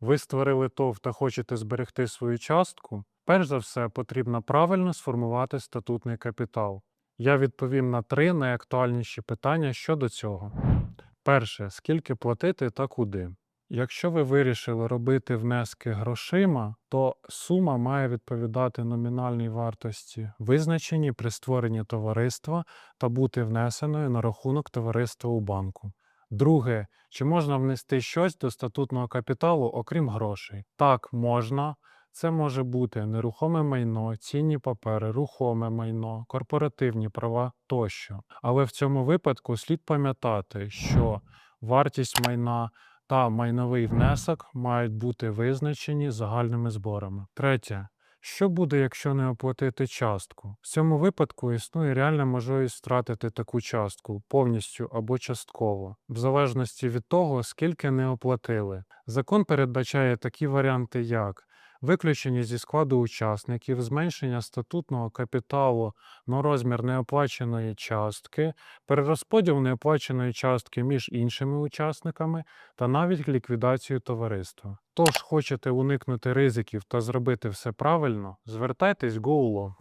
Ви створили ТОВ та хочете зберегти свою частку? Перш за все, потрібно правильно сформувати статутний капітал. Я відповім на три найактуальніші питання щодо цього. Перше, скільки платити та куди? Якщо ви вирішили робити внески грошима, то сума має відповідати номінальній вартості, визначеній при створенні товариства та бути внесеною на рахунок товариства у банку. Друге, чи можна внести щось до статутного капіталу, окрім грошей? Так, можна. Це може бути нерухоме майно, цінні папери, рухоме майно, корпоративні права тощо. Але в цьому випадку слід пам'ятати, що вартість майна та майновий внесок мають бути визначені загальними зборами. Третє. Що буде, якщо не оплатити частку? В цьому випадку існує реальна можливість втратити таку частку повністю або частково, в залежності від того, скільки не оплатили. Закон передбачає такі варіанти, як виключення зі складу учасників, зменшення статутного капіталу на розмір неоплаченої частки, перерозподіл неоплаченої частки між іншими учасниками та навіть ліквідацію товариства. Тож, хочете уникнути ризиків та зробити все правильно, звертайтесь в GoLaw.